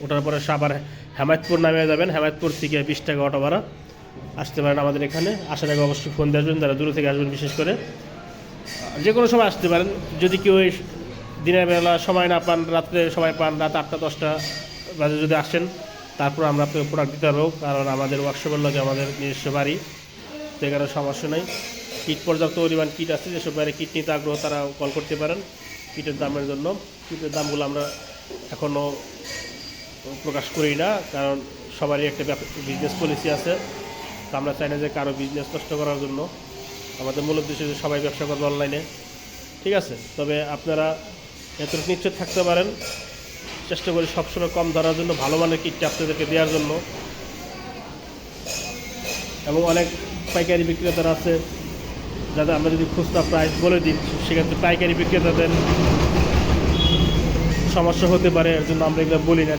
ওঠার পরে সাবার হেমায়তপুর নামে যাবেন। হেমায়তপুর থেকে বিশ টাকা অটো ভাড়া। আসতে পারেন আমাদের এখানে। আসার আগে অবশ্যই ফোন দিয়ে আসবেন, যারা দূর থেকে আসবেন বিশেষ করে। যে কোনো সময় আসতে পারেন। যদি কেউ দিনের বেলা সময় না পান, রাত্রে সময় পান, রাত আটটা, দশটা বাজে যদি আসেন, তারপর আমরা আপনাকে প্রোডাক্ট দিতে পারব। কারণ আমাদের ওয়ার্কশপের লগে আমাদের নিজস্ব বাড়ি। তো এখানে সমস্যা নেই। কিট পর্যাপ্ত পরিমাণ কিট আছে। যেসব বাইরে কিট নিতে আগ্রহ তারা কল করতে পারেন। কিটের দামের জন্য। কিটের দামগুলো আমরা এখনও প্রকাশ করি না, কারণ সবারই একটা বিজনেস পলিসি আছে। তো আমরা চাই না যে কারও বিজনেস নষ্ট করার জন্য। আমাদের মূল উদ্দেশ্য যে সবাই ব্যবসা করবে অনলাইনে ঠিক আছে? তবে আপনারা এতটুকু নিশ্চিত থাকতে পারেন। চেষ্টা করি সবসময় কম ধরার জন্য, ভালো মানের কিটটা আপনাদেরকে দেওয়ার জন্য। এবং অনেক পাইকারি বিক্রেতারা আছে, যাদের আমরা যদি খুচরা প্রাইস বলে দিই, সেক্ষেত্রে পাইকারি বিক্রেতাদের সমস্যা হতে পারে, এর জন্য আমরা এগুলো বলি না।